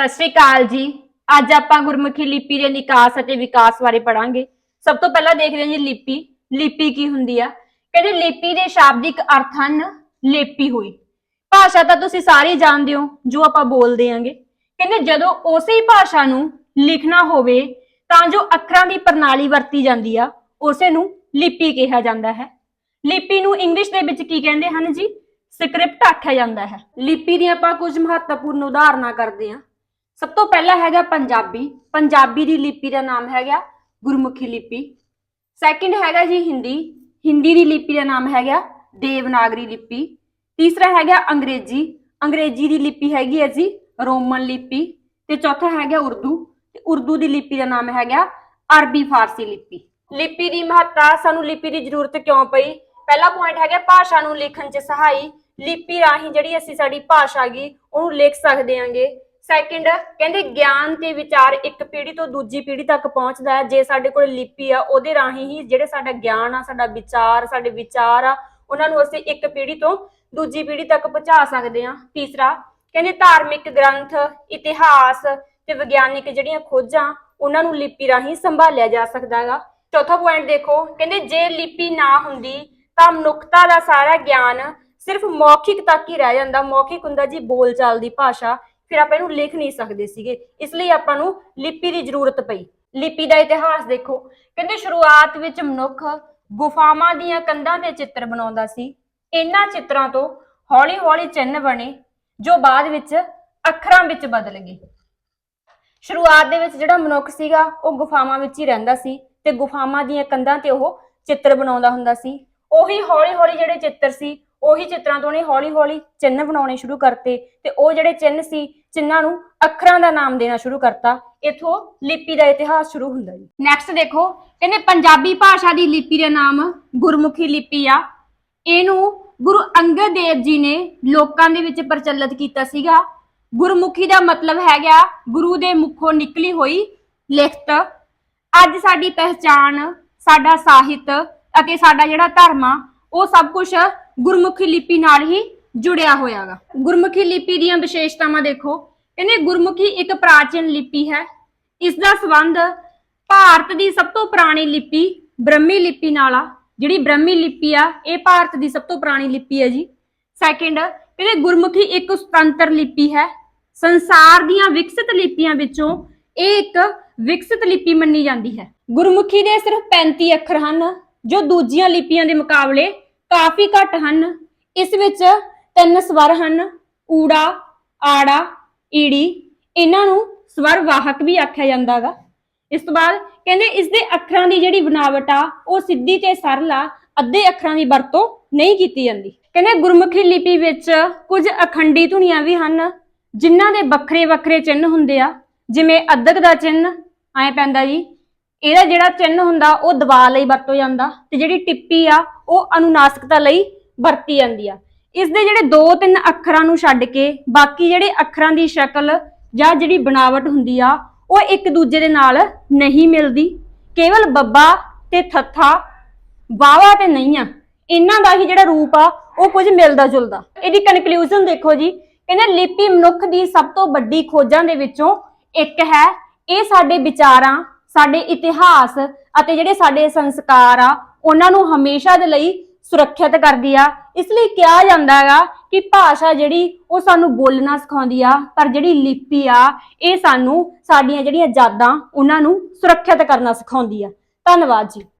ਸਤਿ ਸ਼੍ਰੀ ਅਕਾਲ ਜੀ। ਅੱਜ ਆਪਾਂ ਗੁਰਮੁਖੀ ਲਿਪੀ ਦੇ ਨਿਕਾਸ ਅਤੇ ਵਿਕਾਸ ਬਾਰੇ ਪੜਾਂਗੇ ਸਭ ਤੋਂ ਪਹਿਲਾਂ ਦੇਖਦੇ ਹਾਂ ਜੀ ਲਿਪੀ। ਲਿਪੀ ਕੀ ਹੁੰਦੀ ਆ? ਕਹਿੰਦੇ ਲਿਪੀ ਦੇ ਸ਼ਾਬਦਿਕ ਅਰਥ ਹਨ ਲੇਪੀ ਹੋਈ। ਭਾਸ਼ਾ ਤਾਂ ਤੁਸੀਂ ਸਾਰੇ ਜਾਣਦੇ ਹੋ, ਜੋ ਆਪਾਂ ਬੋਲਦੇ ਆਂਗੇ ਕਹਿੰਦੇ ਜਦੋਂ ਉਸੇ ਹੀ ਭਾਸ਼ਾ ਨੂੰ ਲਿਖਣਾ ਹੋਵੇ, ਤਾਂ ਜੋ ਅੱਖਰਾਂ ਦੀ ਪ੍ਰਣਾਲੀ ਵਰਤੀ ਜਾਂਦੀ ਆ, ਉਸੇ ਨੂੰ ਲਿਪੀ ਕਿਹਾ ਜਾਂਦਾ ਹੈ। ਲਿਪੀ ਨੂੰ ਇੰਗਲਿਸ਼ ਦੇ ਵਿੱਚ ਕੀ ਕਹਿੰਦੇ ਹਨ ਜੀ? ਸਕ੍ਰਿਪਟ ਆਖਿਆ ਜਾਂਦਾ ਹੈ। ਲਿਪੀ ਦੀਆਂ ਆਪਾਂ ਕੁਝ ਮਹੱਤਵਪੂਰਨ ਉਦਾਹਰਨਾਂ ਕਰਦੇ ਹਾਂ। ਸਭ ਤੋਂ ਪਹਿਲਾ ਹੈਗਾ ਪੰਜਾਬੀ। ਪੰਜਾਬੀ ਦੀ ਲਿਪੀ ਦਾ ਨਾਮ ਹੈਗਾ ਗੁਰਮੁਖੀ ਲਿਪੀ। ਸੈਕਿੰਡ ਹੈਗਾ ਜੀ ਹਿੰਦੀ। ਹਿੰਦੀ ਦੀ ਲਿਪੀ ਦਾ ਨਾਮ ਹੈਗਾ ਦੇਵਨਾਗਰੀ ਲਿਪੀ। ਤੀਸਰਾ ਹੈਗਾ ਅੰਗਰੇਜ਼ੀ। ਅੰਗਰੇਜ਼ੀ ਦੀ ਲਿਪੀ ਹੈਗੀ ਹੈ ਜੀ ਰੋਮਨ ਲਿਪੀ। ਤੇ ਚੌਥਾ ਹੈਗਾ ਉਰਦੂ। ਤੇ ਉਰਦੂ ਦੀ ਲਿਪੀ ਦਾ ਨਾਮ ਹੈਗਾ ਅਰਬੀ ਫਾਰਸੀ ਲਿਪੀ। ਲਿਪੀ ਦੀ ਮਹੱਤਤਾ, ਸਾਨੂੰ ਲਿਪੀ ਦੀ ਜ਼ਰੂਰਤ ਕਿਉਂ ਪਈ? ਪਹਿਲਾ ਪੁਆਇੰਟ ਹੈਗਾ ਭਾਸ਼ਾ ਨੂੰ ਲਿਖਣ 'ਚ ਸਹਾਈ। ਲਿਪੀ ਰਾਹੀਂ ਜਿਹੜੀ ਅਸੀਂ ਸਾਡੀ ਭਾਸ਼ਾ ਗੀ ਉਹਨੂੰ ਲਿਖ ਸਕਦੇ ਆਂਗੇ ਸੈਕਿੰਡ ਕਹਿੰਦੇ ਗਿਆਨ ਤੇ ਵਿਚਾਰ ਇੱਕ ਪੀੜ੍ਹੀ ਤੋਂ ਦੂਜੀ ਪੀੜ੍ਹੀ ਤੱਕ ਪਹੁੰਚਦਾ ਹੈ। ਜੇ ਸਾਡੇ ਕੋਲ ਲਿਪੀ ਆ, ਉਹਦੇ ਰਾਹੀਂ ਹੀ ਜਿਹੜੇ ਸਾਡਾ ਗਿਆਨ ਆ, ਸਾਡਾ ਵਿਚਾਰ, ਸਾਡੇ ਵਿਚਾਰ ਆ, ਉਹਨਾਂ ਨੂੰ ਅਸੀਂ ਇੱਕ ਪੀੜ੍ਹੀ ਤੋਂ ਦੂਜੀ ਪੀੜ੍ਹੀ ਤੱਕ ਪਹੁੰਚਾ ਸਕਦੇ ਹਾਂ। ਤੀਸਰਾ, ਕਹਿੰਦੇ ਧਾਰਮਿਕ ਗ੍ਰੰਥ, ਇਤਿਹਾਸ ਤੇ ਵਿਗਿਆਨਿਕ ਜਿਹੜੀਆਂ ਖੋਜਾਂ, ਉਹਨਾਂ ਨੂੰ ਲਿਪੀ ਰਾਹੀਂ ਸੰਭਾਲਿਆ ਜਾ ਸਕਦਾ ਹੈਗਾ। ਚੌਥਾ ਪੁਆਇੰਟ ਦੇਖੋ, ਕਹਿੰਦੇ ਜੇ ਲਿਪੀ ਨਾ ਹੁੰਦੀ, ਤਾਂ ਮਨੁੱਖਤਾ ਦਾ ਸਾਰਾ ਗਿਆਨ ਸਿਰਫ ਮੌਖਿਕ ਤੱਕ ਹੀ ਰਹਿ ਜਾਂਦਾ। ਮੌਖਿਕ ਹੁੰਦਾ ਜੀ ਬੋਲਚਾਲ ਦੀ ਭਾਸ਼ਾ। ਫਿਰ ਆਪਾਂ ਇਹਨੂੰ ਲਿਖ ਨਹੀਂ ਸਕਦੇ ਸੀਗੇ। ਇਸ ਲਈ ਆਪਾਂ ਨੂੰ ਲਿਪੀ ਦੀ ਜ਼ਰੂਰਤ ਪਈ। ਲਿਪੀ ਦਾ ਇਤਿਹਾਸ ਦੇਖੋ। ਕਹਿੰਦੇ ਸ਼ੁਰੂਆਤ ਵਿੱਚ ਮਨੁੱਖ ਗੁਫਾਵਾਂ ਦੀਆਂ ਕੰਧਾਂ ਤੇ ਚਿੱਤਰ ਬਣਾਉਂਦਾ ਸੀ। ਇਹਨਾਂ ਚਿੱਤਰਾਂ ਤੋਂ ਹੌਲੀ-ਹੌਲੀ ਚਿੰਨ੍ਹ ਬਣੇ, ਜੋ ਬਾਅਦ ਵਿੱਚ ਅੱਖਰਾਂ ਵਿੱਚ ਬਦਲ ਗਏ। ਸ਼ੁਰੂਆਤ ਦੇ ਵਿੱਚ ਜਿਹੜਾ ਮਨੁੱਖ ਸੀਗਾ, ਉਹ ਗੁਫਾਵਾਂ ਵਿੱਚ ਹੀ ਰਹਿੰਦਾ ਸੀ ਤੇ ਗੁਫਾਵਾਂ ਦੀਆਂ ਕੰਧਾਂ ਤੇ ਉਹ ਚਿੱਤਰ ਬਣਾਉਂਦਾ ਹੁੰਦਾ ਸੀ। ਉਹੀ ਹੌਲੀ-ਹੌਲੀ ਜਿਹੜੇ ਚਿੱਤਰ ਸੀ ਉਹੀ ਚਿੱਤਰਾਂ ਤੋਂ ਉਹਨੇ ਹੌਲੀ-ਹੌਲੀ ਚਿੰਨ੍ਹ ਬਣਾਉਣੇ ਸ਼ੁਰੂ ਕਰਤੇ ਤੇ ਉਹ ਜਿਹੜੇ ਚਿੰਨ੍ਹ ਸੀ ਚਿੰਨ੍ਹਾਂ ਨੂੰ ਅੱਖਰਾਂ ਦਾ ਨਾਮ ਦੇਣਾ ਸ਼ੁਰੂ ਕਰਤਾ, ਇਥੋਂ ਲਿਪੀ ਦਾ ਇਤਿਹਾਸ ਸ਼ੁਰੂ ਹੁੰਦਾ ਜੀ। ਨੈਕਸਟ ਦੇਖੋ, ਕਹਿੰਦੇ ਪੰਜਾਬੀ ਭਾਸ਼ਾ ਦੀ ਲਿਪੀ ਦਾ ਨਾਮ ਗੁਰਮੁਖੀ ਲਿਪੀ ਆ। ਇਹਨੂੰ ਗੁਰੂ ਅੰਗਦ ਦੇਵ ਜੀ ਨੇ ਲੋਕਾਂ ਦੇ ਵਿੱਚ ਪ੍ਰਚਲਿਤ ਕੀਤਾ ਸੀਗਾ। ਗੁਰਮੁਖੀ ਦਾ ਮਤਲਬ ਹੈਗਾ, ਗੁਰੂ ਦੇ ਮੁਖੋਂ ਨਿਕਲੀ ਹੋਈ ਲਿਖਤ। ਅੱਜ ਸਾਡੀ ਪਹਿਚਾਣ, ਸਾਡਾ ਸਾਹਿਤ ਅਤੇ ਸਾਡਾ ਜਿਹੜਾ ਧਰਮ ਆ, ਉਹ ਸਭ ਕੁਝ ਗੁਰਮੁਖੀ ਲਿਪੀ ਨਾਲ ਹੀ ਜੁੜਿਆ ਹੋਇਆਗਾ। ਗੁਰਮੁਖੀ ਲਿਪੀ ਦੀਆਂ ਵਿਸ਼ੇਸ਼ਤਾਵਾਂ ਦੇਖੋ। ਕਹਿੰਦੇ ਗੁਰਮੁਖੀ ਇੱਕ ਪ੍ਰਾਚੀਨ ਲਿਪੀ ਹੈ। ਇਸ ਦਾ ਸੰਬੰਧ ਭਾਰਤ ਦੀ ਸਭ ਤੋਂ ਪੁਰਾਣੀ ਲਿਪੀ ਬ੍ਰਹਮੀ ਲਿਪੀ ਨਾਲ ਆ। ਜਿਹੜੀ ਬ੍ਰਹਮੀ ਲਿਪੀ ਆ, ਇਹ ਭਾਰਤ ਦੀ ਸਭ ਤੋਂ ਪੁਰਾਣੀ ਲਿਪੀ ਹੈ ਜੀ। ਸੈਕਿੰਡ ਕਹਿੰਦੇ ਗੁਰਮੁਖੀ ਇੱਕ ਸੁਤੰਤਰ ਲਿਪੀ ਹੈ। ਸੰਸਾਰ ਦੀਆਂ ਵਿਕਸਿਤ ਲਿਪੀਆਂ ਵਿੱਚੋਂ ਇਹ ਇੱਕ ਵਿਕਸਿਤ ਲਿਪੀ ਮੰਨੀ ਜਾਂਦੀ ਹੈ। ਗੁਰਮੁਖੀ ਦੇ ਸਿਰਫ 35 ਅੱਖਰ ਹਨ, ਜੋ ਦੂਜੀਆਂ ਲਿਪੀਆਂ ਦੇ ਮੁਕਾਬਲੇ ਕਾਫੀ ਘੱਟ ਹਨ। ਇਸ ਵਿੱਚ ਤਿੰਨ ਸਵਰ ਹਨ, ਊੜਾ, ਆੜਾ, ਈੜੀ। ਇਹਨਾਂ ਨੂੰ ਸਵਰ ਵਾਹਕ ਵੀ ਆਖਿਆ ਜਾਂਦਾ ਜਾਂਦਾਗਾ ਇਸ ਤੋਂ ਬਾਅਦ ਕਹਿੰਦੇ ਇਸ ਦੇ ਅੱਖਰਾਂ ਦੀ ਜਿਹੜੀ ਬਣਾਵਟ ਆ, ਉਹ ਸਿੱਧੀ ਤੇ ਸਰਲ ਆ, ਅੱਧੇ ਅੱਖਰਾਂ ਦੀ ਵਰਤੋਂ ਨਹੀਂ ਕੀਤੀ ਜਾਂਦੀ। ਕਹਿੰਦੇ ਗੁਰਮੁਖੀ ਲਿਪੀ ਵਿੱਚ ਕੁਝ ਅਖੰਡੀ ਧੁਨੀਆਂ ਵੀ ਹਨ, ਜਿਨ੍ਹਾਂ ਦੇ ਵੱਖਰੇ ਵੱਖਰੇ ਚਿੰਨ੍ਹ ਹੁੰਦੇ ਆ, ਜਿਵੇਂ ਅੱਧਕ ਦਾ ਚਿੰਨ੍ਹ, ਐ ਪੈਂਦਾ ਜੀ। ਇਹਦਾ ਜਿਹੜਾ ਚਿੰਨ੍ਹ ਹੁੰਦਾ, ਉਹ ਦਬਾ ਲਈ ਵਰਤੋ ਜਾਂਦਾ ਤੇ ਜਿਹੜੀ ਟਿੱਪੀ ਆ, ਉਹ ਅਨੁਨਾਸਿਕਤਾ ਲਈ ਵਰਤੀ ਜਾਂਦੀ ਆ। ਇਸ ਦੇ ਜਿਹੜੇ ਦੋ ਤਿੰਨ ਅੱਖਰਾਂ ਨੂੰ ਛੱਡ ਕੇ, ਬਾਕੀ ਜਿਹੜੇ ਅੱਖਰਾਂ ਦੀ ਸ਼ਕਲ ਜਾਂ ਜਿਹੜੀ ਬਣਾਵਟ ਹੁੰਦੀ ਆ, ਉਹ ਇੱਕ ਦੂਜੇ ਦੇ ਨਾਲ ਨਹੀਂ ਮਿਲਦੀ। ਕੇਵਲ ਬੱਬਾ ਤੇ ਥੱਥਾ ਵਾਵਾ ਤੇ ਨਹੀਂ ਆ। ਇਹਨਾਂ ਦਾ ਹੀ ਜਿਹੜਾ ਰੂਪ ਆ, ਉਹ ਕੁਝ ਮਿਲਦਾ ਜੁਲਦਾ। ਇਹਦੀ ਕਨਕਲੂਜਨ ਦੇਖੋ ਜੀ। ਕਹਿੰਦੇ ਲਿਪੀ ਮਨੁੱਖ ਦੀ ਸਭ ਤੋਂ ਵੱਡੀ ਖੋਜਾਂ ਦੇ ਵਿੱਚੋਂ ਇੱਕ ਹੈ। ਇਹ ਸਾਡੇ ਵਿਚਾਰਾਂ ਸਾਡੇ ਇਤਿਹਾਸ ਅਤੇ ਜਿਹੜੇ ਸਾਡੇ ਸੰਸਕਾਰ ਆ, ਉਹਨਾਂ ਨੂੰ ਹਮੇਸ਼ਾ ਦੇ ਲਈ ਸੁਰੱਖਿਅਤ ਕਰਦੀ ਆ। ਇਸ ਲਈ ਕਿਹਾ ਜਾਂਦਾ ਹੈਗਾ ਕਿ ਭਾਸ਼ਾ ਜਿਹੜੀ, ਉਹ ਸਾਨੂੰ ਬੋਲਣਾ ਸਿਖਾਉਂਦੀ ਆ, ਪਰ ਜਿਹੜੀ ਲਿਪੀ ਆ, ਇਹ ਸਾਨੂੰ ਸਾਡੀਆਂ ਜਿਹੜੀਆਂ ਯਾਦਾਂ, ਉਹਨਾਂ ਨੂੰ ਸੁਰੱਖਿਅਤ ਕਰਨਾ ਸਿਖਾਉਂਦੀ ਆ। ਧੰਨਵਾਦ ਜੀ।